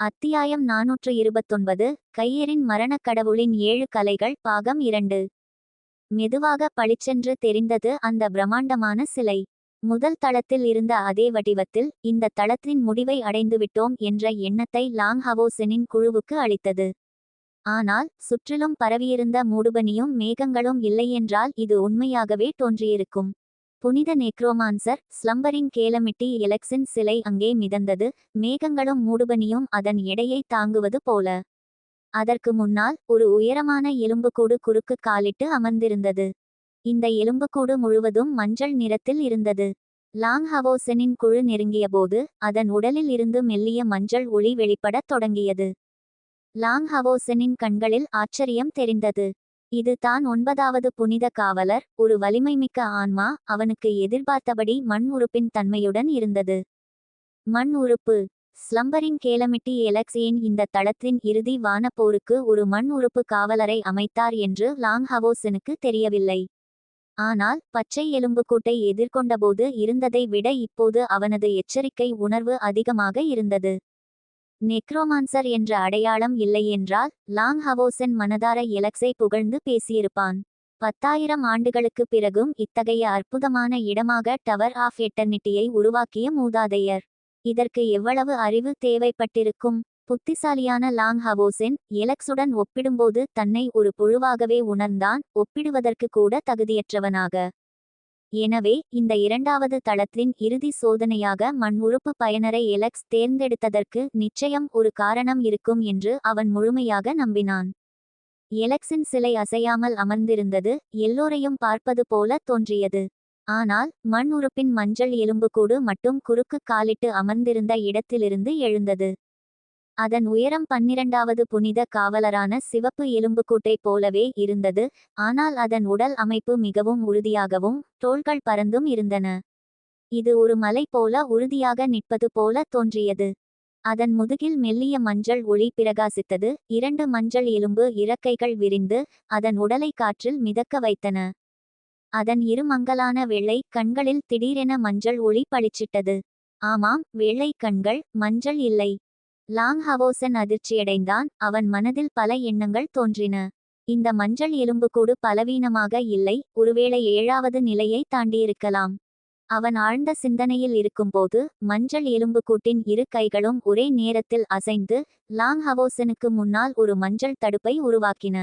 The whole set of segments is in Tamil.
அத்தியாயம் நாநூற்று இருபத்தொன்பது கையரின் மரணக் கடவுளின் ஏழு கலைகள் பாகம் இரண்டு. மெதுவாக பளிச்சென்று தெரிந்தது அந்த பிரம்மாண்டமான சிலை. முதல் தளத்தில் இருந்த அதே வடிவத்தில் இந்த தளத்தின் முடிவை அடைந்துவிட்டோம் என்ற எண்ணத்தை லாங் ஹவோசெனின் குழுவுக்கு அளித்தது. ஆனால் சுற்றிலும் பரவியிருந்த மூடுபனியும் மேகங்களும் இல்லையென்றால் இது உண்மையாகவே தோன்றியிருக்கும். புனித நெக்ரோமான்சர் ஸ்லம்பரிங் கேலமிட்டி எலக்ஸின் சிலை அங்கே மிதந்தது மேகங்களும் மூடுபனியும் அதன் எடையை தாங்குவது போல. அதற்கு முன்னால் ஒரு உயரமான எலும்புக்கூடு குறுக்கு காலிட்டு அமர்ந்திருந்தது. இந்த எலும்புக்கூடு முழுவதும் மஞ்சள் நிறத்தில் இருந்தது. லாங் ஹவோசனின் குழு நெருங்கியபோது அதன் உடலில் இருந்து மெல்லிய மஞ்சள் ஒளி வெளிப்படத் தொடங்கியது. லாங் ஹவோசனின் கண்களில் ஆச்சரியம் தெரிந்தது. இது தான் ஒன்பதாவது புனித காவலர் ஒரு வலிமைமிக்க ஆன்மா அவனுக்கு எதிர்பார்த்தபடி மண் உறுப்பின் தன்மையுடன் இருந்தது. மண் உறுப்பு. ஸ்லம்பரின் கேலமிட்டி எலக்ஸியின் இந்த தளத்தின் இறுதி வானப்போருக்கு ஒரு மண் உறுப்பு காவலரை அமைத்தார் என்று லாங் ஹவோசனுக்கு தெரியவில்லை. ஆனால் பச்சை எலும்புக்கூட்டை எதிர்கொண்டபோது இருந்ததை விட இப்போது அவனது எச்சரிக்கை உணர்வு அதிகமாக இருந்தது. நெக்ரோமான்சர் என்ற அடையாளம் இல்லையென்றால் லாங் ஹவோசன் மனதார எலக்ஸை புகழ்ந்து பேசியிருப்பான். பத்தாயிரம் ஆண்டுகளுக்கு பிறகும் இத்தகைய அற்புதமான இடமாக டவர் ஆஃப் எட்டர்னிட்டியை உருவாக்கிய மூதாதையர். இதற்கு எவ்வளவு அறிவு தேவைப்பட்டிருக்கும்? புத்திசாலியான லாங் ஹவோசென் எலக்ஸுடன் ஒப்பிடும்போது தன்னை ஒரு புழுவாகவே உணர்ந்தான் ஒப்பிடுவதற்கு கூட தகுதியற்றவனாக. எனவே இந்த இரண்டாவது தளத்தின் இறுதி சோதனையாக மண் உறுப்பு பயனரை எலக்ஸ் தேர்ந்தெடுத்ததற்கு நிச்சயம் ஒரு காரணம் இருக்கும் என்று அவன் முழுமையாக நம்பினான். எலக்ஸின் சிலை அசையாமல் அமர்ந்திருந்தது எல்லோரையும் பார்ப்பது போல தோன்றியது. ஆனால் மண் உறுப்பின் மஞ்சள் எலும்புக்கூடு மட்டும் குறுக்கு காலிட்டு அமர்ந்திருந்த இடத்திலிருந்து எழுந்தது. அதன் உயரம் பன்னிரண்டாவது புனித காவலரான சிவப்பு எலும்புக்கூட்டை போலவே இருந்தது ஆனால் அதன் உடல் அமைப்பு மிகவும் உறுதியாகவும் தோள்கள் பறந்தும் இருந்தன. இது ஒரு மலை போல உறுதியாக நிற்பது போல தோன்றியது. அதன் முதுகில் மெல்லிய மஞ்சள் ஒளி பிரகாசித்தது இரண்டு மஞ்சள் எலும்பு இறக்கைகள் விரிந்து அதன் உடலை காற்றில் மிதக்க வைத்தன. அதன் இரு மங்கலான வெள்ளை கண்களில் திடீரென மஞ்சள் ஒளி பளிச்சிட்டது. ஆமாம் வெள்ளை கண்கள் மஞ்சள் இல்லை. லாங் ஹவோசன் அதிர்ச்சியடைந்தான். அவன் மனதில் பல எண்ணங்கள் தோன்றின. இந்த மஞ்சள் எலும்புக்கூடு பலவீனமாக இல்லை. ஒருவேளை ஏழாவது நிலையை தாண்டியிருக்கலாம். அவன் ஆழ்ந்த சிந்தனையில் இருக்கும்போது மஞ்சள் எலும்புக்கூட்டின் இரு கைகளும் ஒரே நேரத்தில் அசைந்து லாங் ஹவோசனுக்கு முன்னால் ஒரு மஞ்சள் தடுப்பை உருவாக்கின.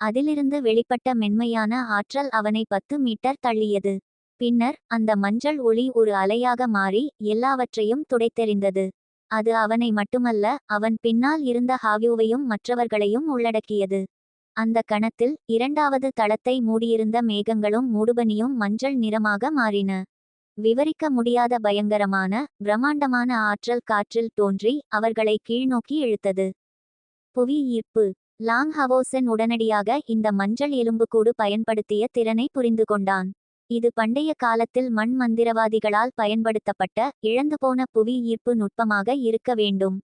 அதிலிருந்து வெளிப்பட்ட மென்மையான ஆற்றல் அவனை பத்து மீட்டர் தள்ளியது. பின்னர் அந்த மஞ்சள் ஒளி ஒரு அலையாக மாறி எல்லாவற்றையும் துடைத்தெறிந்தது. அது அவனை மட்டுமல்ல அவன் பின்னால் இருந்த ஹாவியூவையும் மற்றவர்களையும் உள்ளடக்கியது. அந்த கணத்தில் இரண்டாவது தளத்தை மூடியிருந்த மேகங்களும் மூடுபனியும் மஞ்சள் நிறமாக மாறின. விவரிக்க முடியாத பயங்கரமான பிரம்மாண்டமான ஆற்றல் காற்றில் தோன்றி அவர்களை கீழ்நோக்கி இழுத்தது. புவி ஈர்ப்பு. லாங் ஹவோசன் உடனடியாக இந்த மஞ்சள் எலும்புக்கூடு பயன்படுத்திய திறனை புரிந்து கொண்டான். இது பண்டைய காலத்தில் மண் மந்திரவாதிகளால் பயன்படுத்தப்பட்ட இழந்துபோன புவி ஈர்ப்பு நுட்பமாக இருக்க வேண்டும்.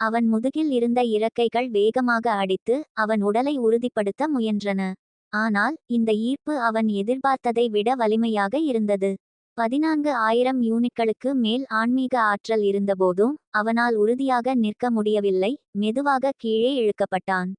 அவன் முதுகில் இருந்த இறக்கைகள் வேகமாக அடித்து அவன் உடலை உறுதிப்படுத்த முயன்றன. ஆனால் இந்த ஈர்ப்பு அவன் எதிர்பார்த்ததை விட வலிமையாக இருந்தது. பதினான்கு ஆயிரம் யூனிட்களுக்கு மேல் ஆன்மீக ஆற்றல் இருந்தபோதும் அவனால் உறுதியாக நிற்க முடியவில்லை மெதுவாக கீழே இழுக்கப்பட்டான்.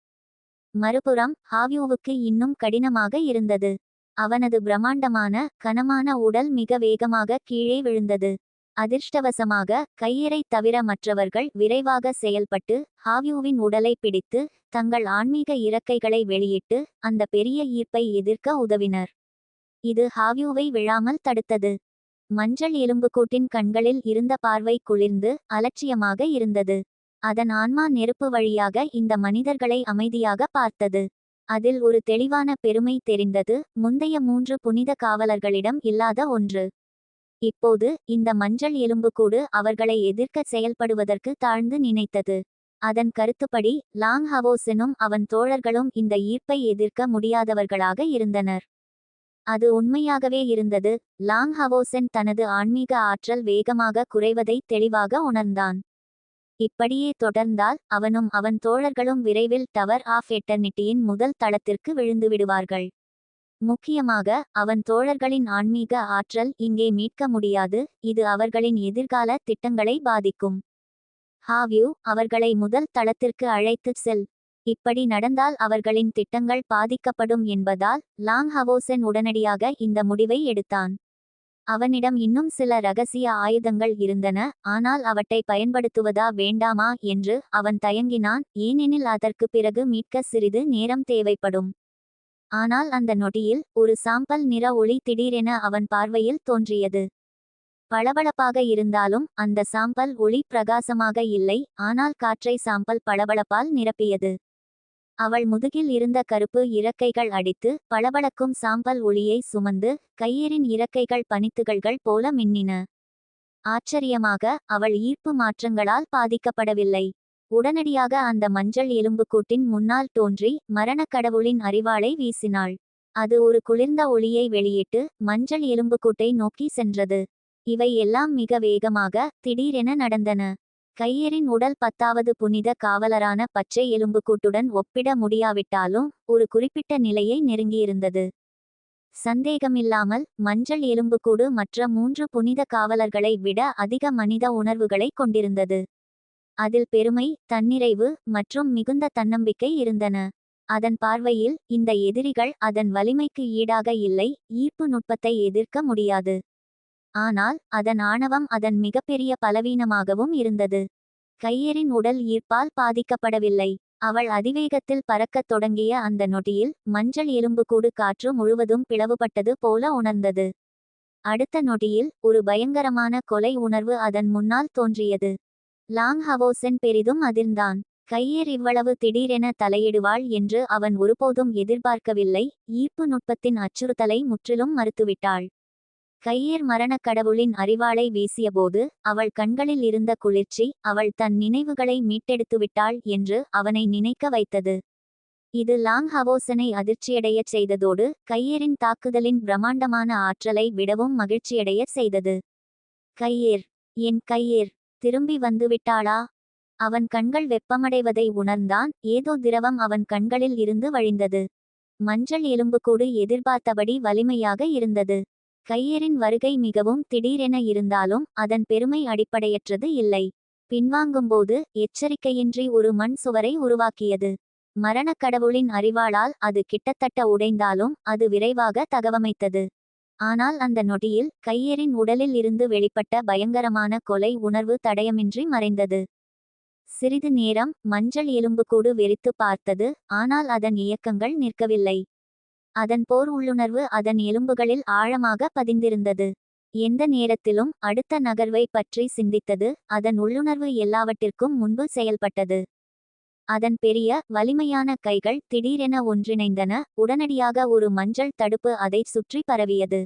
மறுபுறம் ஹாவியூவுக்கு இன்னும் கடினமாக இருந்தது. அவனது பிரம்மாண்டமான கனமான உடல் மிக வேகமாக கீழே விழுந்தது. அதிர்ஷ்டவசமாக கையறை தவிர மற்றவர்கள் விரைவாக செயல்பட்டு ஹாவியூவின் உடலை பிடித்து தங்கள் ஆன்மீக இறக்கைகளை வெளியிட்டு அந்த பெரிய ஈர்ப்பை எதிர்க்க உதவினர். இது ஹாவியூவை விழாமல் தடுத்தது. மஞ்சள் எலும்புக்கூட்டின் கண்களில் இருந்த பார்வை குளிர்ந்து அலட்சியமாக இருந்தது. அதன் ஆன்மா நெருப்பு வழியாக இந்த மனிதர்களை அமைதியாக பார்த்தது. அதில் ஒரு தெளிவான பெருமை தெரிந்தது முந்தைய மூன்று புனித காவலர்களிடம் இல்லாத ஒன்று. இப்போது இந்த மஞ்சள் எலும்புக்கூடு அவர்களை எதிர்க்க செயல்படுவதற்கு தாழ்ந்து நினைத்தது. அதன் கருத்துப்படி லாங் ஹவோசனும் அவன் தோழர்களும் இந்த ஈர்ப்பை எதிர்க்க முடியாதவர்களாக இருந்தனர். அது உண்மையாகவே இருந்தது. லாங் ஹவோசன் தனது ஆன்மீக ஆற்றல் வேகமாக குறைவதை தெளிவாக உணர்ந்தான். இப்படியே தொடர்ந்தால் அவனும் அவன் தோழர்களும் விரைவில் டவர் ஆஃப் எட்டர்னிட்டியின் முதல் தளத்திற்கு விழுந்துவிடுவார்கள் முக்கியமாக அவன் தோழர்களின் ஆன்மீக ஆற்றல் இங்கே மீட்க முடியாது இது அவர்களின் எதிர்கால திட்டங்களை பாதிக்கும். ஹாவ்யூ அவர்களை முதல் தளத்திற்கு அழைத்துச் செல். இப்படி நடந்தால் அவர்களின் திட்டங்கள் பாதிக்கப்படும் என்பதால் லாங் ஹவோசன் உடனடியாக இந்த முடிவை எடுத்தான். அவனிடம் இன்னும் சில ரகசிய ஆயுதங்கள் இருந்தன ஆனால் அவற்றை பயன்படுத்துவதா வேண்டாமா என்று அவன் தயங்கினான் ஏனெனில் அதற்கு பிறகு மீட்க சிறிது நேரம் தேவைப்படும். ஆனால் அந்த நொடியில் ஒரு சாம்பல் நிற ஒளி திடீரென அவன் பார்வையில் தோன்றியது. பளபளப்பாக இருந்தாலும் அந்த சாம்பல் ஒளி பிரகாசமாக இல்லை ஆனால் காற்றை சாம்பல் பளபளப்பால் நிரப்பியது. அவள் முதுகில் இருந்த கருப்பு இறக்கைகள் அடித்து பளபளக்கும் சாம்பல் ஒளியை சுமந்து கையேறின் இறக்கைகள் பனித்துகள்கள் போல மின்னின. ஆச்சரியமாக அவள் ஈர்ப்பு மாற்றங்களால் பாதிக்கப்படவில்லை. உடனடியாக அந்த மஞ்சள் எலும்புக்கூட்டின் முன்னால் தோன்றி மரணக் கடவுளின் அறிவாளை வீசினாள். அது ஒரு குளிர்ந்த ஒளியை வெளியிட்டு மஞ்சள் எலும்புக்கூட்டை நோக்கி சென்றது. இவை எல்லாம் மிக வேகமாக திடீரென நடந்தன. கையரின் உடல் பத்தாவது புனித காவலரான பச்சை எலும்புக்கூட்டுடன் ஒப்பிட முடியாவிட்டாலும் ஒரு குறிப்பிட்ட நிலையை நெருங்கியிருந்தது. சந்தேகமில்லாமல் மஞ்சள் எலும்புக்கூடு மற்ற மூன்று புனித காவலர்களை விட அதிக மனித உணர்வுகளை கொண்டிருந்தது. அதில் பெருமை தன்னிறைவு மற்றும் மிகுந்த தன்னம்பிக்கை இருந்தன. அதன் பார்வையில் இந்த எதிரிகள் அதன் வலிமைக்கு ஈடாக இல்லை ஈர்ப்பு நுட்பத்தை எதிர்க்க முடியாது. ஆனால் அதன் ஆணவம் அதன் மிகப்பெரிய பலவீனமாகவும் இருந்தது. கையரின் உடல் ஈர்ப்பால் பாதிக்கப்படவில்லை. அவள் அதிவேகத்தில் பறக்கத் தொடங்கிய அந்த நொடியில் மஞ்சள் எலும்புக்கூடு காற்று முழுவதும் பிளவுபட்டது போல உணர்ந்தது. அடுத்த நொடியில் ஒரு பயங்கரமான கொலை உணர்வு அதன் முன்னால் தோன்றியது. லாங் ஹவோசன் பெரிதும் அதிர்ந்தான். கையேர் இவ்வளவு திடீரென தலையிடுவாள் என்று அவன் ஒருபோதும் எதிர்பார்க்கவில்லை. ஈர்ப்பு நுட்பத்தின் அச்சுறுத்தலை முற்றிலும் மறுத்துவிட்டாள். கையேர் மரணக் கடவுளின் அறிவாளை வீசியபோது அவள் கண்களில் இருந்த குளிர்ச்சி அவள் தன் நினைவுகளை மீட்டெடுத்துவிட்டாள் என்று அவனை நினைக்க வைத்தது. இது லாங் ஹவோசனை அதிர்ச்சியடையச் செய்ததோடு கையேரின் தாக்குதலின் பிரம்மாண்டமான ஆற்றலை விடவும் மகிழ்ச்சியடையச் செய்தது. கையேர் என் கையேர் திரும்பி வந்துவிட்டாளா? அவன் கண்கள் வெப்பமடைவதை உணர்ந்தான் ஏதோ திரவம் அவன் கண்களில் இருந்து வழிந்தது. மஞ்சள் எலும்புக்கூடு எதிர்பார்த்தபடி வலிமையாக இருந்தது. கையரின் வருகை மிகவும் திடீரென இருந்தாலும் அதன் பெருமை அடிப்படையற்றது இல்லை. பின்வாங்கும்போது எச்சரிக்கையின்றி ஒரு மண் சுவரை உருவாக்கியது. மரணக் கடவுளின் அறிவாளால் அது கிட்டத்தட்ட உடைந்தாலும் அது விரைவாக தகவமைத்தது. ஆனால் அந்த நொடியில் கையரின் உடலில் இருந்து வெளிப்பட்ட பயங்கரமான கொலை உணர்வு தடயமின்றி மறைந்தது. சிறிது நேரம் மஞ்சள் எலும்புக்கூடு வெறித்து பார்த்தது ஆனால் அதன் இயக்கங்கள் நிற்கவில்லை. அதன் போர் உள்ளுணர்வு அதன் எலும்புகளில் ஆழமாக பதிந்திருந்தது. எந்த நேரத்திலும் அடுத்த நகர்வை பற்றி சிந்தித்தது அதன் உள்ளுணர்வு எல்லாவற்றிற்கும் முன்பு செயல்பட்டது. அதன் பெரிய வலிமையான கைகள் திடீரென ஒன்றிணைந்தன உடனடியாக ஒரு மஞ்சள் தடுப்பு அதை சுற்றி பரவியது.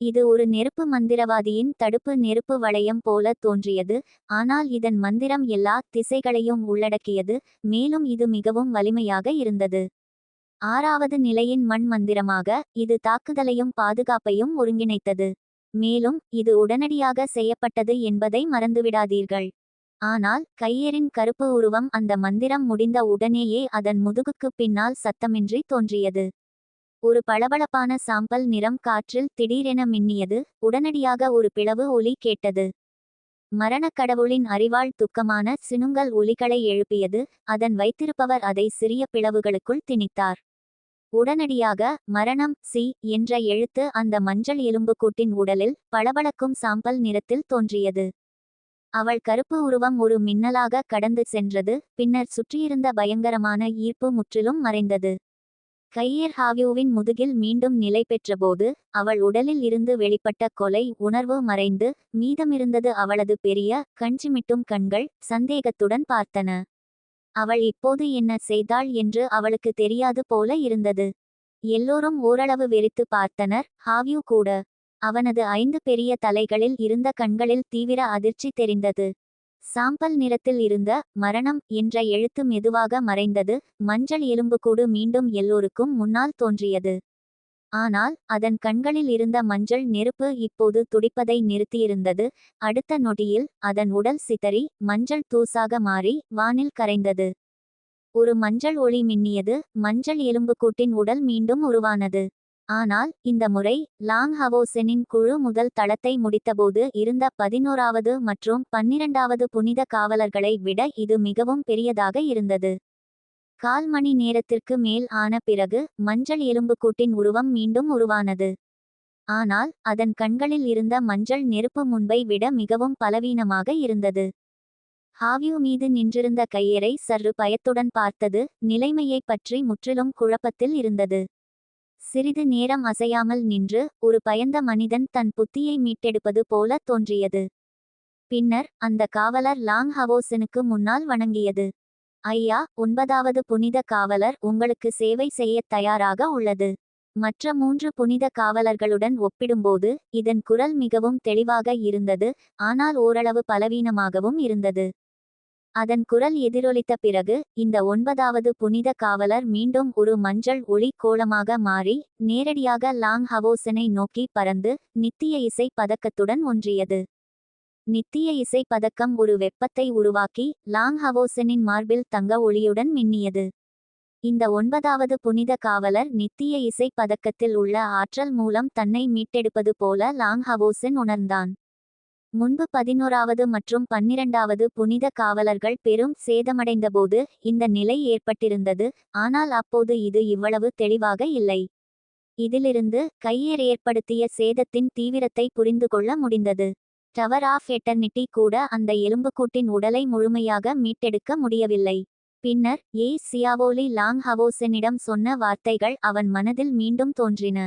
இது ஒரு நெருப்பு மந்திரவாதியின் தடுப்பு நெருப்பு வளையம் போல தோன்றியது ஆனால் இதன் மந்திரம் எல்லா திசைகளையும் உள்ளடக்கியது மேலும் இது மிகவும் வலிமையாக இருந்தது. ஆறாவது நிலையின் மண் மந்திரமாக இது தாக்குதலையும் பாதுகாப்பையும் ஒருங்கிணைத்தது. மேலும் இது உடனடியாக செய்யப்பட்டது என்பதை மறந்துவிடாதீர்கள். ஆனால் கையரின் கருப்பு உருவம் அந்த மந்திரம் முடிந்த உடனேயே அதன் முதுகுக்குப் பின்னால் சத்தமின்றி தோன்றியது. ஒரு பளபளப்பான சாம்பல் நிறம் காற்றில் திடீரென மின்னியது. உடனடியாக ஒரு பிளவு ஒலி கேட்டது. மரணக் கடவுளின் அறிவாள் துக்கமான சினுங்கல் ஒலிகளை எழுப்பியது. அதன் வைத்திருப்பவர் அதை சிறிய பிளவுகளுக்குள் திணித்தார். உடனடியாக மரணம் சி என்ற எழுத்து அந்த மஞ்சள் எலும்புக்கூட்டின் உடலில் பளபளக்கும் சாம்பல் நிறத்தில் தோன்றியது. அவள் கருப்பு உருவம் ஒரு மின்னலாக கடந்து சென்றது பின்னர் சுற்றியிருந்த பயங்கரமான ஈர்ப்பு முற்றிலும் மறைந்தது. கையேர் ஹாவியூவின் முதுகில் மீண்டும் நிலை பெற்றபோது அவள் உடலில் இருந்து வெளிப்பட்ட கொலை உணர்வு மறைந்து மீதமிருந்தது அவளது பெரிய கஞ்சிமிட்டும் கண்கள் சந்தேகத்துடன் பார்த்தன. அவள் இப்போது என்ன செய்தாள் என்று அவளுக்கு தெரியாது போல இருந்தது. எல்லோரும் ஓரளவு வெறித்து பார்த்தனர். ஹாவ்யூ கூட. அவனது ஐந்து பெரிய தலைகளில் இருந்த கண்களில் தீவிர அதிர்ச்சி தெரிந்தது. சாம்பல் நிறத்தில் இருந்த மரணம் என்ற எழுத்து மெதுவாக மறைந்தது. மஞ்சள் எலும்புக்கூடு மீண்டும் எல்லோருக்கும் முன்னால் தோன்றியது. ஆனால் அதன் கண்களில் இருந்த மஞ்சள் நெருப்பு இப்போது துடிப்பதை நிறுத்தியிருந்தது. அடுத்த நொடியில் அதன் உடல் சிதறி மஞ்சள் தூசாக மாறி வானில் கரைந்தது. ஒரு மஞ்சள் ஒளி மின்னியது. மஞ்சள் எலும்புக்கூட்டின் உடல் மீண்டும் உருவானது. ஆனால் இந்த முறை லாங் ஹவோசெனின் குழு முதல் தளத்தை முடித்தபோது இருந்த பதினோராவது மற்றும் பன்னிரண்டாவது புனித காவலர்களை விட இது மிகவும் பெரியதாக இருந்தது. கால் மணி நேரத்திற்கு மேல் ஆன பிறகு மஞ்சள் எலும்புக்கூட்டின் உருவம் மீண்டும் உருவானது. ஆனால் அதன் கண்களில் இருந்த மஞ்சள் நெருப்பு முன்பை விட மிகவும் பலவீனமாக இருந்தது. ஹாவ்யூ மீது நின்றிருந்த கையரை சற்று பயத்துடன் பார்த்தது நிலைமையைப் பற்றி முற்றிலும் குழப்பத்தில் இருந்தது. சிறிது நேரம் அசையாமல் நின்று ஒரு பயந்த மனிதன் தன் புத்தியை மீட்டெடுப்பது போல தோன்றியது. பின்னர் அந்த காவலர் லாங் ஹவோசனுக்கு முன்னால் வணங்கியது. ஐயா ஒன்பதாவது புனித காவலர் உங்களுக்கு சேவை செய்யத் தயாராக உள்ளது. மற்ற மூன்று புனித காவலர்களுடன் ஒப்பிடும்போது இதன் குரல் மிகவும் தெளிவாக இருந்தது ஆனால் ஓரளவு பலவீனமாகவும் இருந்தது. அதன் குரல் எதிரொலித்த பிறகு இந்த ஒன்பதாவது புனித காவலர் மீண்டும் ஒரு மஞ்சள் ஒளி கோலமாக மாறி நேரடியாக லாங் ஹவோசனை நோக்கி பறந்து நித்திய இசை பதக்கத்துடன் ஒன்றியது. நித்திய இசை பதக்கம் ஒரு வெப்பத்தை உருவாக்கி லாங் ஹவோசனின் மார்பில் தங்க ஒளியுடன் மின்னியது. இந்த ஒன்பதாவது புனித காவலர் நித்திய இசை பதக்கத்தில் உள்ள ஆற்றல் மூலம் தன்னை மீட்டெடுப்பது போல லாங் ஹவோசன் உணர்ந்தான். முன்பு பதினோராவது மற்றும் பன்னிரண்டாவது புனித காவலர்கள் பெரும் சேதமடைந்தபோது இந்த நிலை ஏற்பட்டிருந்தது ஆனால் அப்போது இது இவ்வளவு தெளிவாக இல்லை. இதிலிருந்து கையேர் ஏற்படுத்திய சேதத்தின் தீவிரத்தை புரிந்து கொள்ள முடிந்தது. டவர் ஆஃப் எட்டர்னிட்டி கூட அந்த எலும்புக்கூட்டின் உடலை முழுமையாக மீட்டெடுக்க முடியவில்லை. பின்னர் ஏ. சியாவோலி லாங் ஹவோசனிடம் சொன்ன வார்த்தைகள் அவன் மனதில் மீண்டும் தோன்றின.